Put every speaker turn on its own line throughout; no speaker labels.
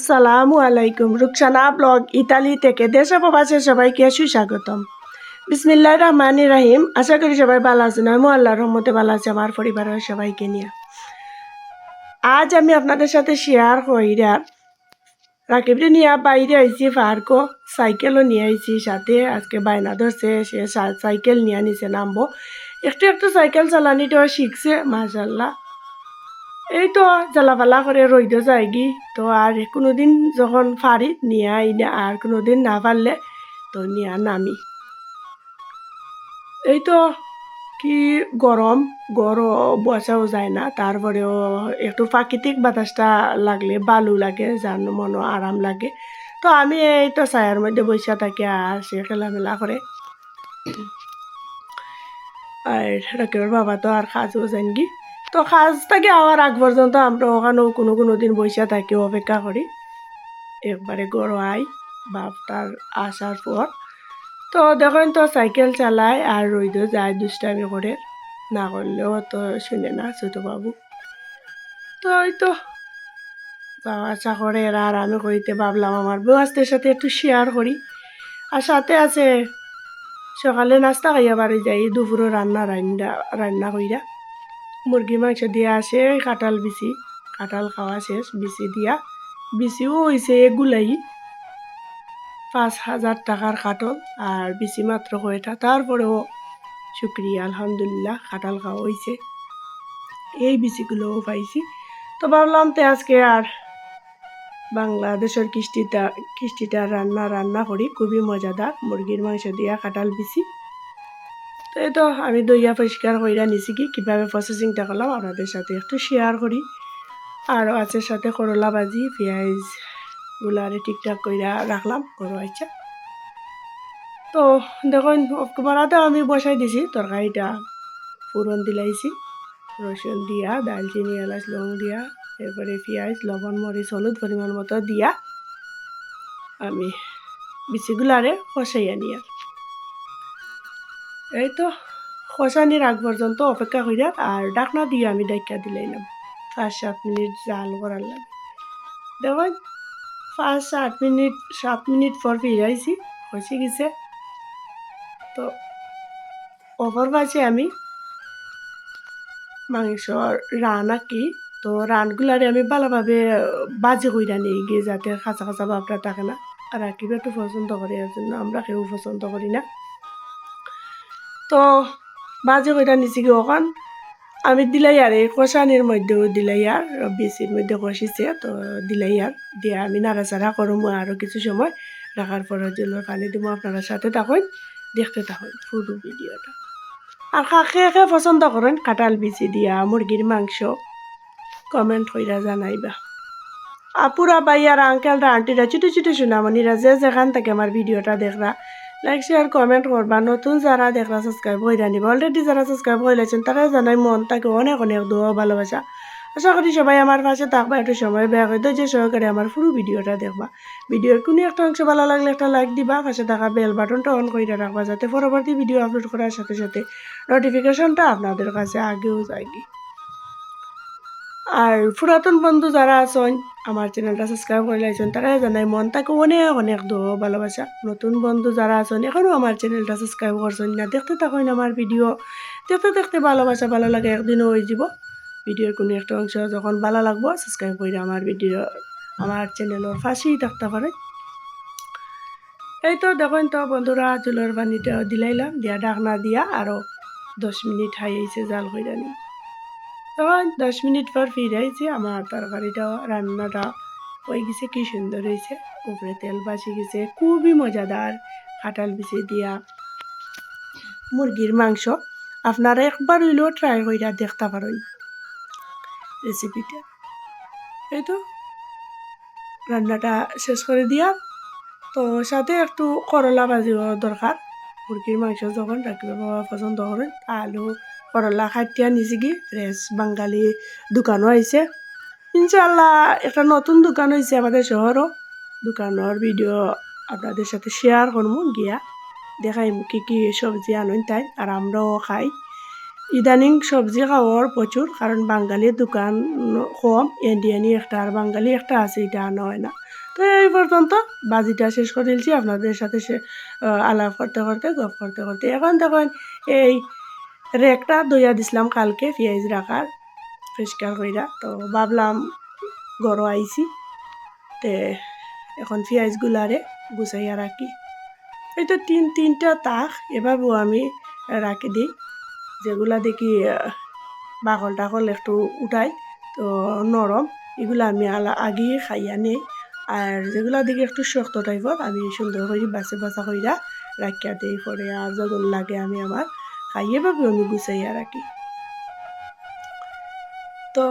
আসসালামু আলাইকুম। Rukhsana blog Italy থেকে দেশে প্রবাসে সবাইকে সুস্বাগতম। বিসমিল্লাহ রহমান রাহিম। আশা করি সবাই ভালো আছেন। আমি আল্লাহর রহমতে ভালো আছি, আমার পরিবারের সবাইকে নিয়ে। আজ আমি আপনাদের সাথে শেয়ার কইরা রাকিবরে নিয়ে বাইরে আইছি পার্কও সাইকেলও নিয়ে আইছি সাথে। আজকে বায়না ধরছে, সে সাইকেল নিয়ে নিছে, নামবো। একটু একটু সাইকেল চালানিটাও শিখছে মাশাল্লাহ এই তো জ্বালাপালা করে রইদ যায়গি। তো আর কোনোদিন যখন ফারি নিয়ে আইনে আর কোনোদিন না পারলে তো নিয়ে নামি। এই তো কি গরম গরম বসাও যায় না। তারপরেও একটু প্রাকৃতিক বাতাসটা লাগলে বালু লাগে যার মনও আরাম লাগে। তো আমি এই তো ছায়ার মধ্যে বসে থাকি আর সে খেলামেলা করে আর বাবা তো আর কাজও যান কি তো কাজ থেকে আওয়ার আগ পর্যন্ত আমরা ওখানেও কোনো কোনো দিন বসে থাকি, অপেক্ষা করি। একবারে গড় আই বাপটার আসার পর। তো দেখেন তো সাইকেল চালায় আর রইদ যায় দুষ্টামি করে। না করলেও তো শুনে না ছোট বাবু। তো ওই তো যাওয়া আসা করে এরা আর আমি করিতে ভাবলাম আমার বউয়াস্তের সাথে একটু শেয়ার করি। আর সাথে আছে সকালে নাস্তা খাইয়া বাড়ি যাই দুপুরে রান্না রান্না রান্না কইরা। মুরগি মাংস দিয়া আসে, কাঁঠাল বিচি। কাঁঠাল খাওয়া শেষ, বিচি দিয়া। বিচিও হয়েছে গুলাই পাঁচ হাজার টাকার কাটল আর বিচি মাত্র কয়টা? তারপরেও শুক্রিয়া, আলহামদুলিল্লাহ, কাঁঠাল খাওয়া হয়েছে এই বিচিগুলোও পাইছি। তো ভাবলাম তে আজকে আর বাংলাদেশের কিস্তিটা কিস্তিটা রান্না রান্না করি। খুবই মজাদার। মুরগির মাংস দিয়া কাঁঠাল বিচি। তো এই তো আমি দইয়া পরিষ্কার কইরা নিছি কি কীভাবে প্রসেসিংটা করলাম আপনাদের সাথে একটু শেয়ার করি। আরও আছে সাথে করলা ভাজি, পেঁয়াজ গুলারে ঠিকঠাক কইরা রাখলাম করো আচ্ছা তো দেখুন বাড়াতে আমি বসাই দিছি, তরকারিটা ফুরন দিলাইছি, রসুন দিয়া, দালচিনি, এলাচ লং দিয়া, এরপরে পেঁয়াজ, লবণ, মরিচ, হলুদ পরিমাণ মতো দিয়া আমি বিচিগুলারে কষাইয়া নিয়ে। এই তো খসানির আগ পর্যন্ত অপেক্ষা করিয়া আর ডাকনা দিয়ে আমি ডাইকা দিলাইলাম। পাঁচ সাত মিনিট জাল করার লাগে। দেখুন, পাঁচ সাত মিনিট সাত মিনিট পর ফিরাইছি হয়েছে গেছে। তো, অপর পাশে আমি মাংস রান কি তো রানগুলারে আমি ভালোভাবে বাজে কইরা নিয়ে গিয়ে যাতে খাঁচা খাঁচা ভাবটা থাকে না। আর আকিব একটু পছন্দ করে, এর জন্য আমরা কেউ পছন্দ করি না। তো বাজে কইটা নিছি কি ওখান আমি দিলাই আর এই কষানির মধ্যেও দিলাই আর বেশির মধ্যে কষিছে, তো দিলাই আর। দিয়ে আমি নাড়াচাড়া করব আরও কিছু সময়, রাখার পর জলের পানি দিব আপনারা সাথে থাকুন, দেখতে থাকুন পুরো ভিডিওটা। আর কাকে কাকে পছন্দ করেন? কাঁঠাল বিচি দিয়া, মুরগির মাংস কমেন্ট কইরা জানাইবা। আপুরা বাইয়ার আঙ্কেলরা আন্টিরা ছোটো ছোটো সোনামণিরা যে যেখান থেকে আমার ভিডিওটা দেখরা লাইক শেয়ার কমেন্ট করবা। নতুন যারা দেখরা সাবস্ক্রাইব করে নিবা অলরেডি যারা সাবস্ক্রাইব করে লেছেন তারা জানাই মন তাকে অনেক অনেক দোয়া ভালোবাসা। আশা করি সবাই আমার পাশে থাকবা, একটু সময় বেয়া করে ধৈর্য সহকারে আমার পুরো ভিডিওটা দেখবা। ভিডিওর কোনো একটা অংশ ভালো লাগলে একটা লাইক দিবা, পাশে থাকা বেল বাটনটা অন করে রাখবা, যাতে পরবর্তী ভিডিও আপলোড করার সাথে সাথে নোটিফিকেশনটা আপনাদের কাছে আগেও যায়। আর পুরাতন বন্ধু যারা আছেন আমার চ্যানেলটা সাবস্ক্রাইব করে লাইছেন, তারা জানাই মন তাকে অনেক অনেক দো ভালোবাসা। নতুন বন্ধু যারা আছেন এখনও আমার চ্যানেলটা সাবস্ক্রাইব করছেন না, দেখতে থাকুন আমার ভিডিও দেখতে দেখতে ভালোবাসা ভালো লাগে, একদিনও হয়ে যাব ভিডিওর কোনো একটা অংশ যখন ভালো লাগবো সাবস্ক্রাইব করে আমার ভিডিও আমার চ্যানেলের ফাঁসেই থাকতে পারে এই তো দেখুন তো বন্ধুরা, চুলোর পানিটা দিলাইলাম, দিয়া ডাকনা দিয়া আরও দশ মিনিট হাইছে জাল করে নি। তখন দশ মিনিট পর ফিরে আইছি, আমার তরকারিটা, রান্নাটা হয়ে গেছে কি সুন্দর হয়েছে। উপরে তেল বাসি গেছে, খুবই মজাদার কাঁঠাল বিচি দিয়া মুরগির মাংস। আপনারা একবার হইলেও ট্রাই কইরা দেখতে পারেন রেসিপিটা এই তো, রান্নাটা শেষ করে দিয়া, তো সাথে একটু করলা ভাজিও দরকার। মুরগির মাংস যখন রাখবে, বাবা পছন্দ করেন, আলু করলা খাইতিয়া নিছি কি ফ্রেশ বাঙালি দোকানও আইছে ইনশাল্লাহ একটা নতুন দোকান হয়েছে আমাদের শহরও দোকানের ভিডিও আপনাদের সাথে শেয়ার করব গিয়া দেখাই কি কি সবজি আনুন তাই আর আমরাও খাই ইদানিং সবজি খাওয়ার প্রচুর কারণ বাঙালির দোকান কম ইন্ডিয়ানি একটা আর বাঙালি একটা আছে এটা আনা হয় না তো এই পর্যন্ত বাজিটা শেষ করে দিয়েছি আপনাদের সাথে সে আলাপ করতে করতে গপ করতে করতে এখন দেখুন এই রেকটা দইয়া দিছিলাম কালকে, পেঁয়াজ রাখার, পরিষ্কার কইরা। তো ভাবলাম গরো আইছি। তে এখন পেঁয়াজগুলারে গুছাইয়া রাখি। এটা তিন, তিনটা তাক এভাবেও আমি রাখি দিই, যেগুলা দেখি বাকল টাকল একটু উঠাই, তো নরম, এগুলো আমি আলা, আগেই খাইয়া নেই। আর যেগুলা দেখি একটু শক্ত টাইপর আমি সুন্দর করে বাছে বাছা কইরা রাখিয়া দিই, পরে আর যখন লাগে আমি আমার খাইয়ে ভাবে আমি গুছাইয়া রাখি। তো,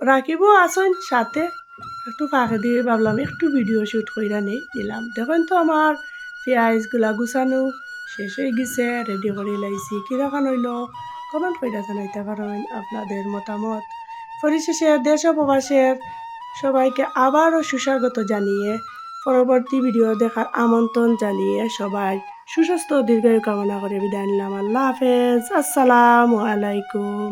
রাখিব আসুন সাথে। একটু ফাঁকে দিয়ে ভাবলাম একটু ভিডিও শ্যুট কইরা নেই, দিলাম। দেখুন তো আমার পেঁয়াজগুলা গুছানো শেষ হয়ে গেছে রেডি করে লাইছি। কীরকম হইল? কমেন্ট কইরা জানাইতে পারেন আপনাদের মতামত। পরিশেষে দেশ প্রবাসের সবাইকে আবারও সুস্বাগত জানিয়ে, পরবর্তী ভিডিও দেখার আমন্ত্রণ জানিয়ে সবাই সুস্বাস্থ্য দীর্ঘায়ু কামনা করে বিদায় নিলাম। আল্লাহ হাফেজ। আসসালামু আলাইকুম।